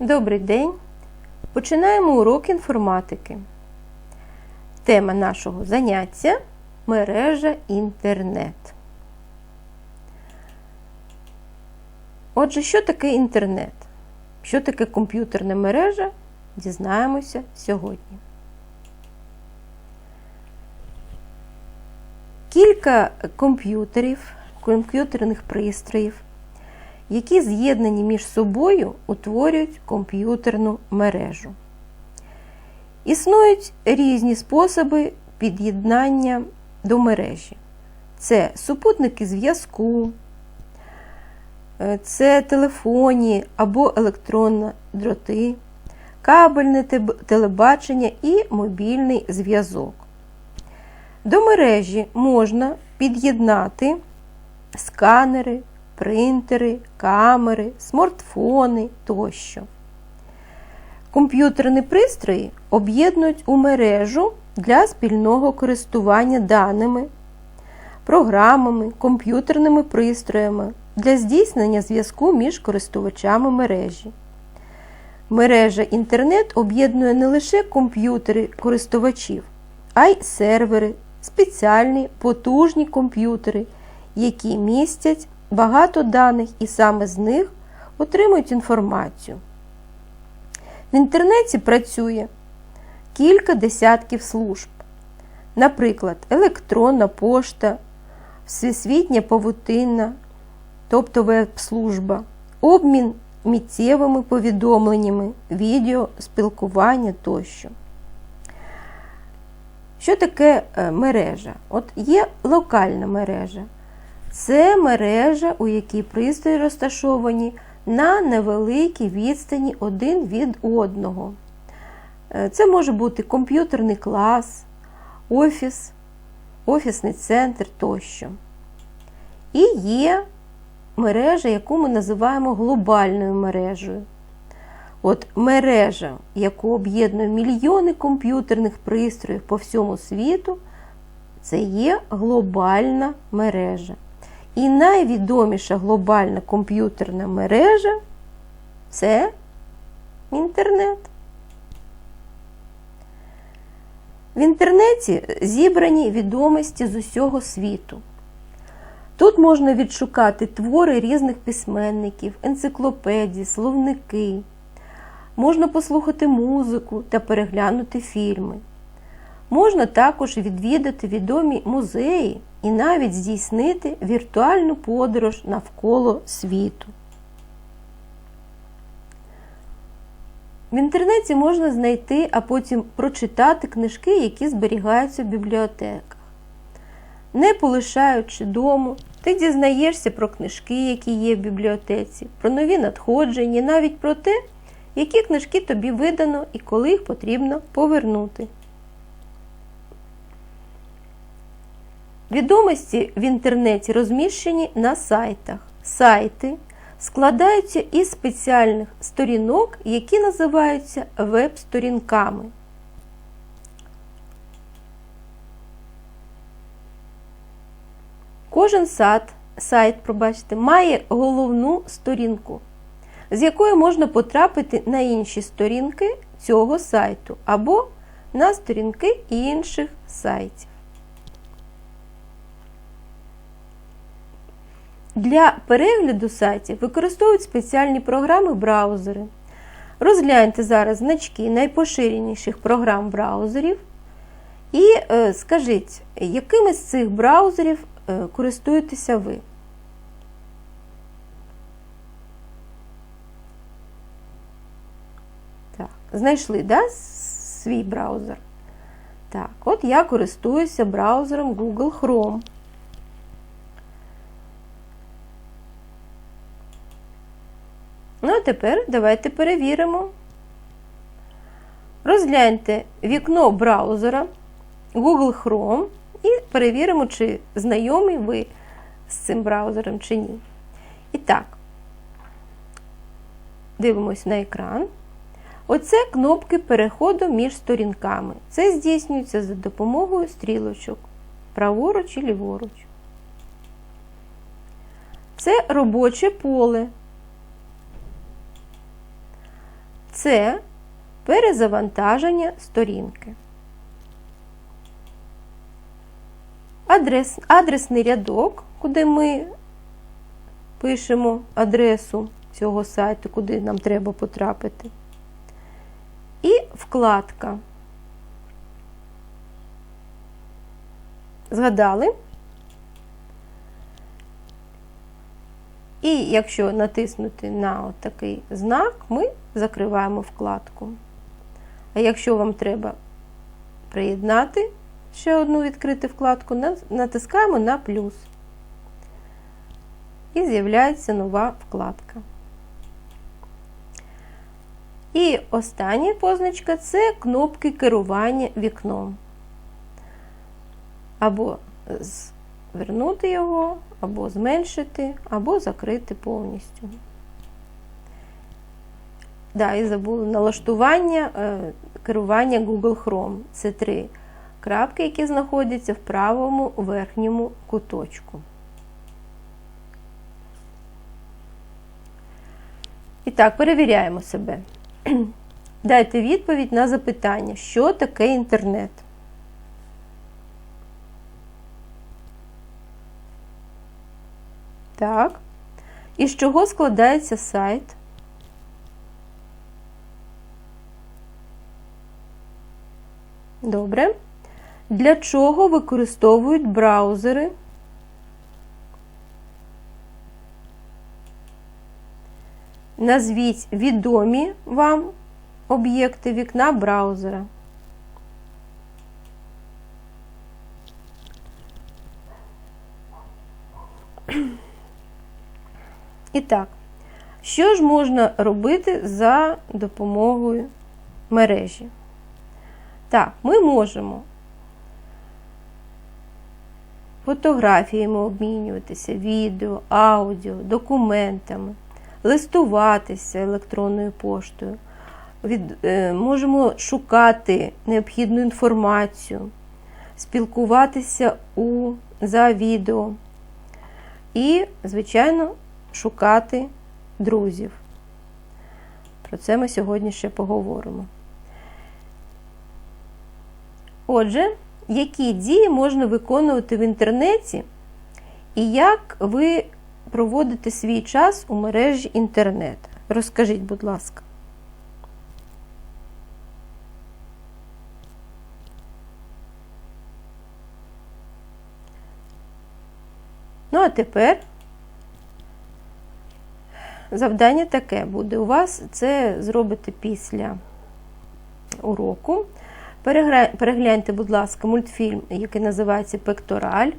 Добрий день! Починаємо урок інформатики. Тема нашого заняття мережа інтернет. Отже, що таке інтернет? Що таке комп'ютерна мережа? Дізнаємося сьогодні. Кілька комп'ютерів, комп'ютерних пристроїв які з'єднані між собою утворюють комп'ютерну мережу. Існують різні способи під'єднання до мережі. Це супутники зв'язку, е, це телефонні або електронні дроти, кабельне телебачення і мобільний зв'язок. До мережі можна під'єднати сканери, принтери, камери, смартфони тощо. Комп'ютерні пристрої об'єднують у мережу для спільного користування даними, програмами, комп'ютерними пристроями для здійснення зв'язку між користувачами мережі. Мережа інтернет об'єднує не лише комп'ютери користувачів, а й сервери, спеціальні потужні комп'ютери, які містять багато даних і саме з них отримують інформацію. В інтернеті працює кілька десятків служб, наприклад, електронна пошта, всесвітня павутинна, тобто веб-служба, обмін міттєвими повідомленнями, відео, спілкування тощо. Що таке е, мережа? От є локальна мережа. Це мережа, у якій пристрої розташовані на невеликій відстані один від одного. Е, це може бути комп'ютерний клас, офіс, офісний центр тощо. І є мережа, яку ми називаємо глобальною мережею. От мережа, яку об'єднує мільйони комп'ютерних пристроїв по всьому світу, це є глобальна мережа. І найвідоміша глобальна комп'ютерна мережа це інтернет. В інтернеті зібрані відомості з усього світу. Тут можна відшукати твори різних письменників, енциклопедії, словники. Можна послухати музику та переглянути фільми. Можна також відвідати відомі музеї і навіть здійснити віртуальну подорож навколо світу. В інтернеті можна знайти, а потім прочитати книжки, які зберігаються в бібліотеках. Не полишаючи дому, ти дізнаєшся про книжки, які є в бібліотеці, про нові надходження, навіть про те, які книжки тобі видано і коли їх потрібно повернути. Відомості в інтернеті розміщені на сайтах. Сайти складаються із спеціальних сторінок, які називаються веб-сторінками. Кожен сайт, сайт пробачте, має головну сторінку, з якої можна потрапити на інші сторінки цього сайту або на сторінки інших сайтів. Для перегляду сайтів використовують спеціальні програми браузери. Розгляньте зараз значки найпоширеніших програм браузерів. І е, скажіть, якими з цих браузерів е, користуєтеся ви? Так, Знайшли да, свій браузер? Так, от я користуюся браузером Google Chrome. Ну, а тепер давайте перевіримо. Розгляньте вікно браузера Google Chrome і перевіримо, чи знайомі ви з цим браузером чи ні. І так, дивимося на екран. Оце кнопки переходу між сторінками. Це здійснюється за допомогою стрілочок праворуч і ліворуч. Це робоче поле. Це перезавантаження сторінки. Адрес, Адресний рядок, куди ми пишемо адресу цього сайту, куди нам треба потрапити. І вкладка. Згадали? І якщо натиснути на такий знак, ми закриваємо вкладку. А якщо вам треба приєднати ще одну відкрити вкладку, натискаємо на плюс. І з'являється нова вкладка. І остання позначка це кнопки керування вікном. Або звернути його, або зменшити, або закрити повністю. Да, і забули налаштування е, керування Google Chrome. Це три крапки, які знаходяться в правому верхньому куточку. І так, перевіряємо себе. Дайте відповідь на запитання, що таке інтернет. Так. Із чого складається сайт? Добре. Для чого використовують браузери? Назвіть відомі вам об'єкти вікна браузера. І так, що ж можна робити за допомогою мережі? Так, ми можемо фотографіями обмінюватися, відео, аудіо, документами, листуватися електронною поштою, від, е, можемо шукати необхідну інформацію, спілкуватися у, за відео і, звичайно, шукати друзів. Про це ми сьогодні ще поговоримо. Отже, які дії можна виконувати в інтернеті, і як ви проводите свій час у мережі інтернет? Розкажіть, будь ласка. Ну, а тепер завдання таке буде. У вас це зробити після уроку. Перегляньте, будь ласка, мультфільм, який називається Пектораль.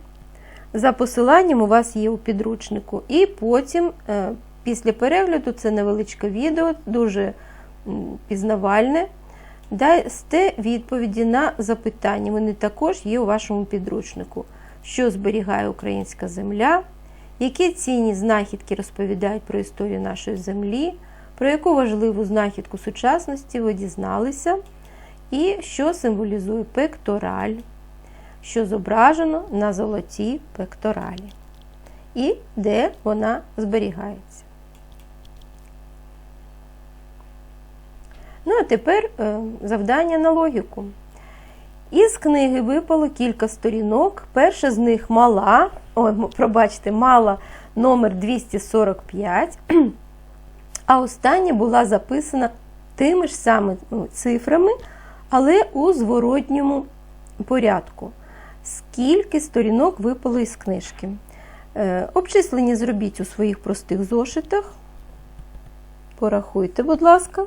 За посиланням у вас є у підручнику. І потім, е, після перегляду, це невеличке відео, дуже пізнавальне. Дасте відповіді на запитання. Вони також є у вашому підручнику. Що зберігає українська земля, які цінні знахідки розповідають про історію нашої землі, про яку важливу знахідку сучасності ви дізналися, і що символізує пектораль, що зображено на золотій пекторалі, і де вона зберігається. Ну, а тепер е, завдання на логіку. Із книги випало кілька сторінок. Перша з них мала, ой, пробачте, мала номер 245, а остання була записана тими ж самими цифрами, але у зворотньому порядку. Скільки сторінок випало із книжки? Е, обчислення зробіть у своїх простих зошитах. Порахуйте, будь ласка.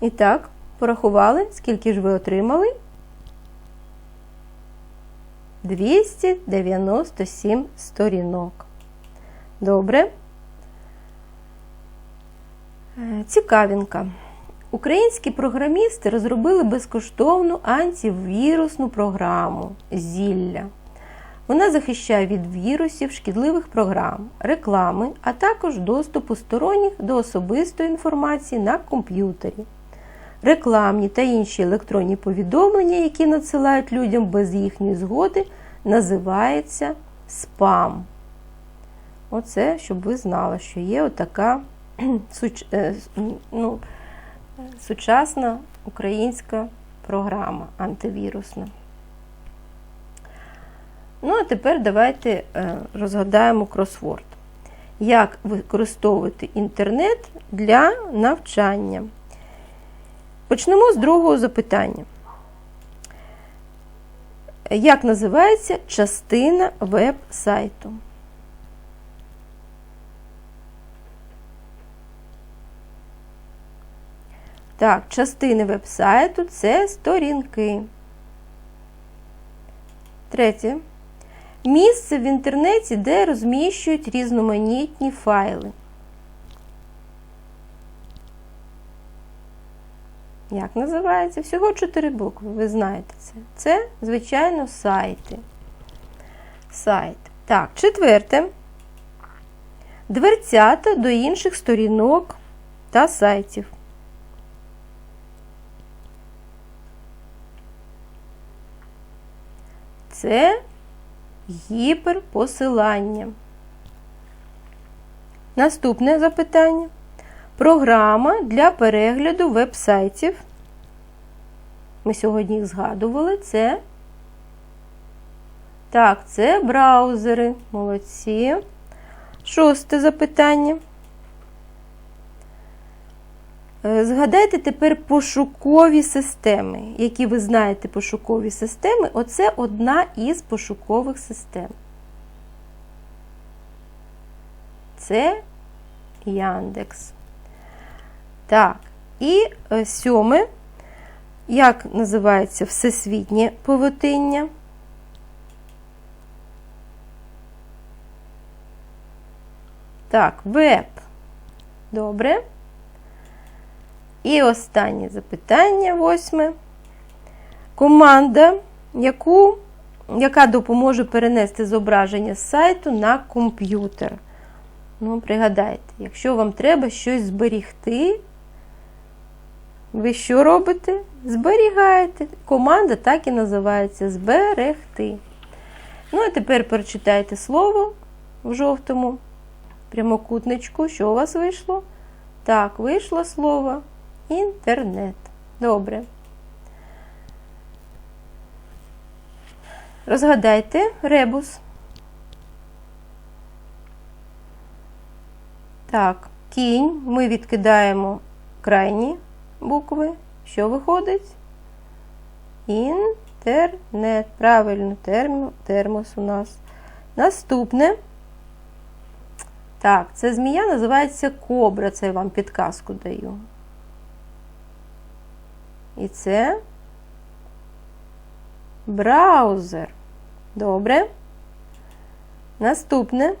І так, порахували, скільки ж ви отримали? 297 сторінок. Добре. Е, цікавінка. Українські програмісти розробили безкоштовну антивірусну програму Зілля. Вона захищає від вірусів, шкідливих програм, реклами, а також доступу сторонніх до особистої інформації на комп'ютері рекламні та інші електронні повідомлення, які надсилають людям без їхньої згоди, називається спам. Оце, щоб ви знали, що є отака суч... е, ну, сучасна українська програма антивірусна. Ну, а тепер давайте е, розгадаємо кросворд. Як використовувати інтернет для навчання? Почнемо з другого запитання. Як називається частина веб-сайту? Так, частини веб-сайту це сторінки. Третє. Місце в інтернеті, де розміщують різноманітні файли. Як називається? Всього чотири букви, ви знаєте це. Це, звичайно, сайти. Сайт. Так, четверте. Дверцята до інших сторінок та сайтів. Це гіперпосилання. Наступне запитання. Програма для перегляду веб-сайтів. Ми сьогодні їх згадували. Це. Так, це браузери. Молодці. Шосте запитання. Е, Згадайте тепер пошукові системи. Які ви знаєте пошукові системи? Оце одна із пошукових систем. Це Яндекс. Так, і е, сьоме, як називається всесвітнє повитиння? Так, веб. Добре. І останнє запитання, восьме. Команда, яку, яка допоможе перенести зображення з сайту на комп'ютер. Ну, пригадайте, якщо вам треба щось зберігти, ви що робите? Зберігаєте. Команда так і називається зберегти. Ну, а тепер прочитайте слово в жовтому прямокутничку. Що у вас вийшло? Так, вийшло слово інтернет. Добре. Розгадайте ребус. Так, кінь. Ми відкидаємо крайні букви. Що виходить? Інтернет. Правильно, термо, термос у нас. Наступне. Так, це змія називається кобра. Це я вам підказку даю. І це браузер. Добре. Наступне.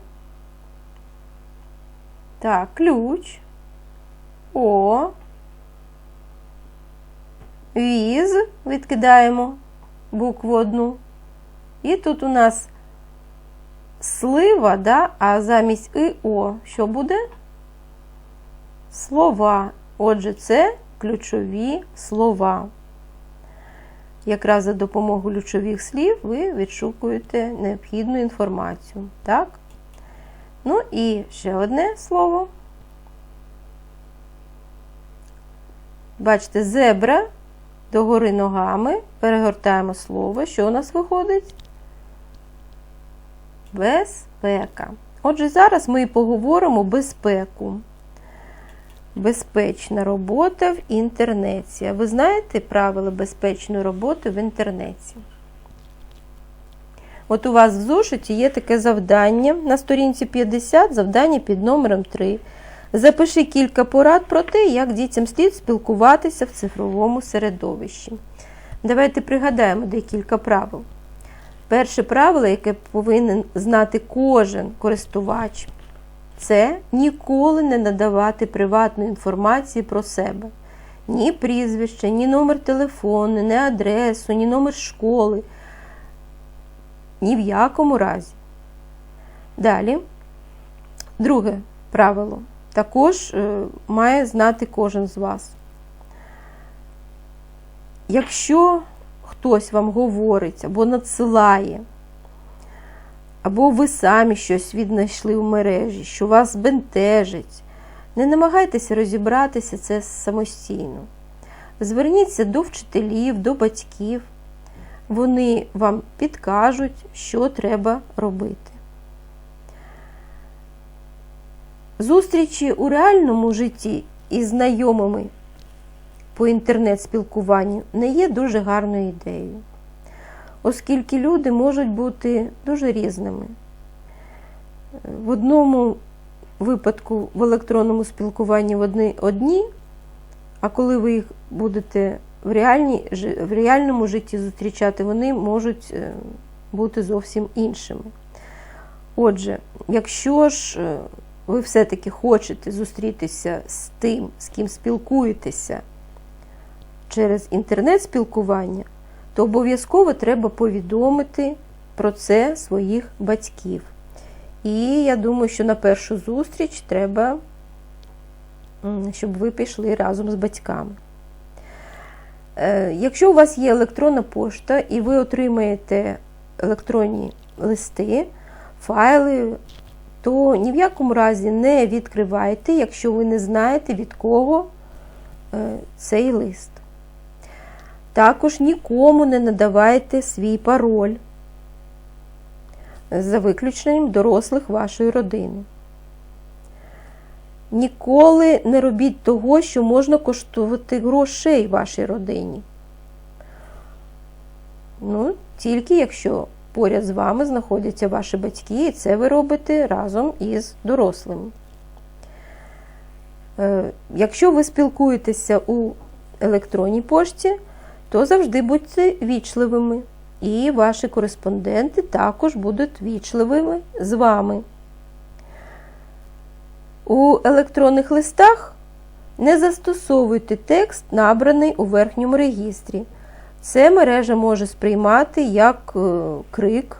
Так, ключ. О. Віз. Відкидаємо букву одну. І тут у нас слива, да? а замість і О, що буде? Слова. Отже, це ключові слова. Якраз за допомогою ключових слів ви відшукуєте необхідну інформацію. Так? Ну і ще одне слово. Бачите, зебра догори ногами. Перегортаємо слово. Що у нас виходить? Безпека. Отже, зараз ми і поговоримо безпеку. Безпечна робота в інтернеті. А ви знаєте правила безпечної роботи в інтернеті? От у вас в зошиті є таке завдання на сторінці 50, завдання під номером 3. Запиши кілька порад про те, як дітям слід спілкуватися в цифровому середовищі. Давайте пригадаємо декілька правил. Перше правило, яке повинен знати кожен користувач, це ніколи не надавати приватної інформації про себе. Ні прізвище, ні номер телефону, ні адресу, ні номер школи. Ні в якому разі. Далі, друге правило. Також е, має знати кожен з вас. Якщо хтось вам говорить або надсилає або ви самі щось віднайшли в мережі, що вас бентежить. Не намагайтеся розібратися це самостійно. Зверніться до вчителів, до батьків. Вони вам підкажуть, що треба робити. Зустрічі у реальному житті із знайомими по інтернет-спілкуванню не є дуже гарною ідеєю, оскільки люди можуть бути дуже різними. В одному випадку в електронному спілкуванні вони одні, а коли ви їх будете в, реальній, в реальному житті зустрічати, вони можуть бути зовсім іншими. Отже, якщо ж ви все-таки хочете зустрітися з тим, з ким спілкуєтеся через інтернет-спілкування, то обов'язково треба повідомити про це своїх батьків. І я думаю, що на першу зустріч треба, щоб ви пішли разом з батьками. Якщо у вас є електронна пошта і ви отримаєте електронні листи, файли, то ні в якому разі не відкривайте, якщо ви не знаєте, від кого цей лист. Також нікому не надавайте свій пароль за виключенням дорослих вашої родини. Ніколи не робіть того, що можна коштувати грошей вашій родині. Ну, тільки якщо поряд з вами знаходяться ваші батьки, і це ви робите разом із дорослими. Якщо ви спілкуєтеся у електронній пошті, то завжди будьте вічливими. І ваші кореспонденти також будуть вічливими з вами. У електронних листах не застосовуйте текст, набраний у верхньому регістрі. Це мережа може сприймати як крик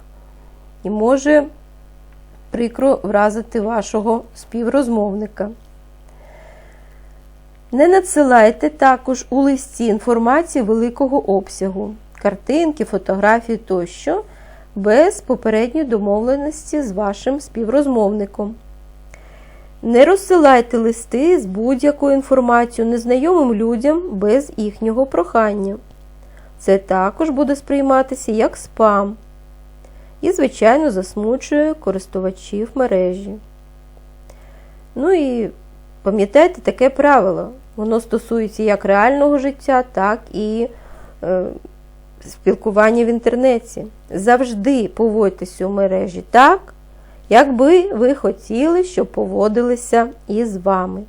і може прикро вразити вашого співрозмовника. Не надсилайте також у листі інформації великого обсягу, картинки, фотографії тощо, без попередньої домовленості з вашим співрозмовником. Не розсилайте листи з будь-якою інформацією незнайомим людям без їхнього прохання. Це також буде сприйматися як спам і, звичайно, засмучує користувачів мережі. Ну і пам'ятайте таке правило. Воно стосується як реального життя, так і е, спілкування в інтернеті. Завжди поводьтеся у мережі так, якби ви хотіли, щоб поводилися із вами.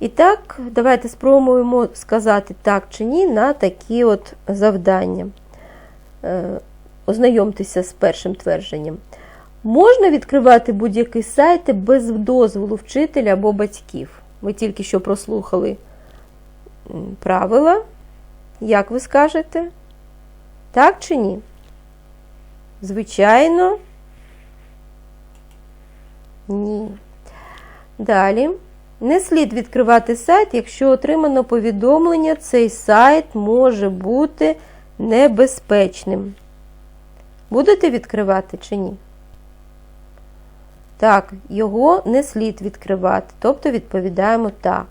І так, давайте спробуємо сказати так чи ні на такі от завдання. Е, ознайомтеся з першим твердженням. Можна відкривати будь-який сайт без дозволу вчителя або батьків. Ми тільки що прослухали правила. Як ви скажете? Так чи ні? Звичайно, ні. Далі. Не слід відкривати сайт, якщо отримано повідомлення, цей сайт може бути небезпечним. Будете відкривати чи ні? Так, його не слід відкривати, тобто відповідаємо так.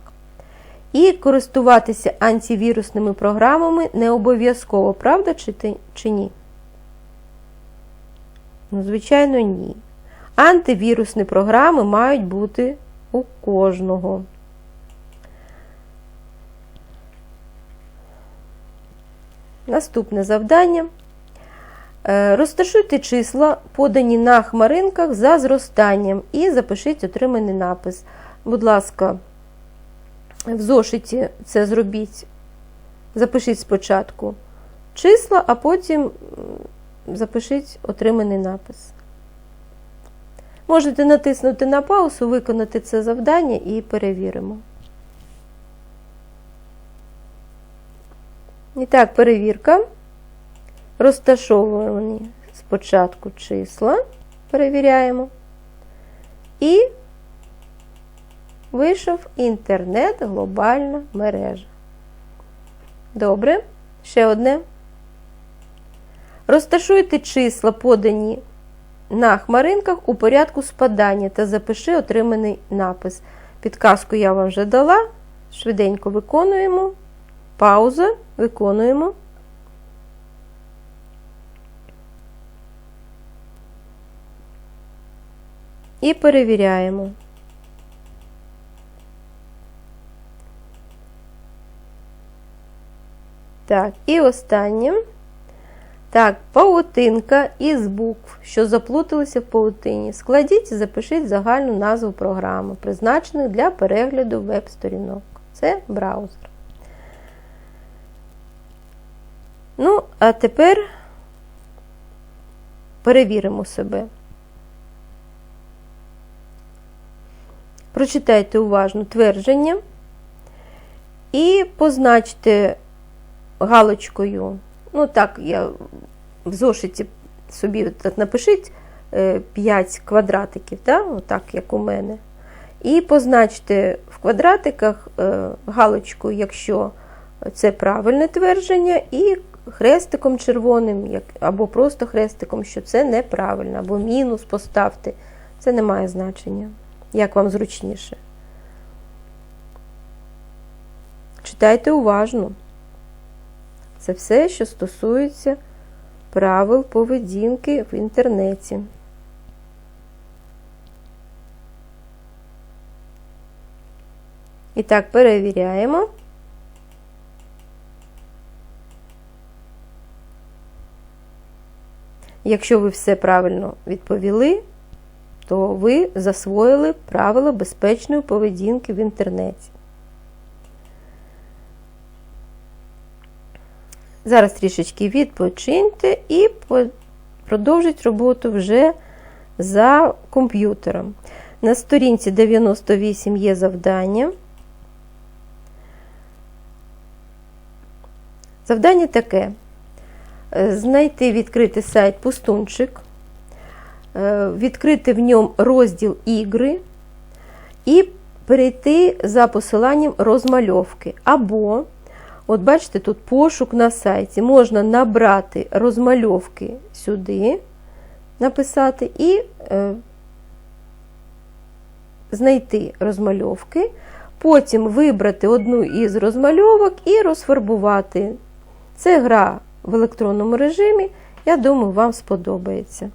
І користуватися антивірусними програмами не обов'язково, правда чи, чи ні? Ну, звичайно, ні. Антивірусні програми мають бути у кожного. Наступне завдання. Е, розташуйте числа, подані на хмаринках за зростанням, і запишіть отриманий напис. Будь ласка, в зошиті це зробіть, запишіть спочатку числа, а потім запишіть отриманий напис. Можете натиснути на паузу, виконати це завдання і перевіримо. І так, перевірка. Розташовуємо спочатку числа, перевіряємо. І вийшов інтернет глобальна мережа. Добре. Ще одне. Розташуйте числа, подані на хмаринках у порядку спадання та запиши отриманий напис. Підказку я вам вже дала. Швиденько виконуємо. Пауза, виконуємо. І перевіряємо. Так, і останнє. Так, паутинка із букв, що заплуталися в паутині. Складіть і запишіть загальну назву програми, призначених для перегляду веб-сторінок. Це браузер. Ну, а тепер перевіримо себе. Прочитайте уважно твердження і позначте галочкою. Ну, так, я в зошиті собі так напишіть 5 квадратиків, так, отак, як у мене. І позначте в квадратиках е, галочку, якщо це правильне твердження, і хрестиком червоним, або просто хрестиком, що це неправильно, або мінус поставте. Це не має значення, як вам зручніше. Читайте уважно. Це все, що стосується правил поведінки в інтернеті. І так, перевіряємо. Якщо ви все правильно відповіли, то ви засвоїли правила безпечної поведінки в інтернеті. Зараз трішечки відпочиньте і продовжіть роботу вже за комп'ютером. На сторінці 98 є завдання. Завдання таке: знайти відкрити сайт Пустунчик, відкрити в ньому розділ ігри і перейти за посиланням розмальовки. Або От бачите, тут пошук на сайті. Можна набрати розмальовки сюди, написати і е, знайти розмальовки, потім вибрати одну із розмальовок і розфарбувати. Це гра в електронному режимі. Я думаю, вам сподобається.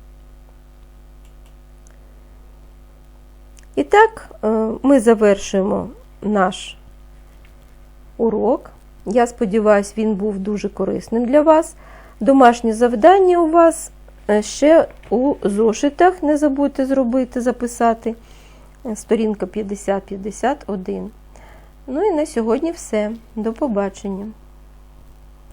І так, е, ми завершуємо наш урок. Я сподіваюся, він був дуже корисним для вас. Домашнє завдання у вас ще у зошитах. Не забудьте зробити, записати. Сторінка 50-51. Ну і на сьогодні все. До побачення.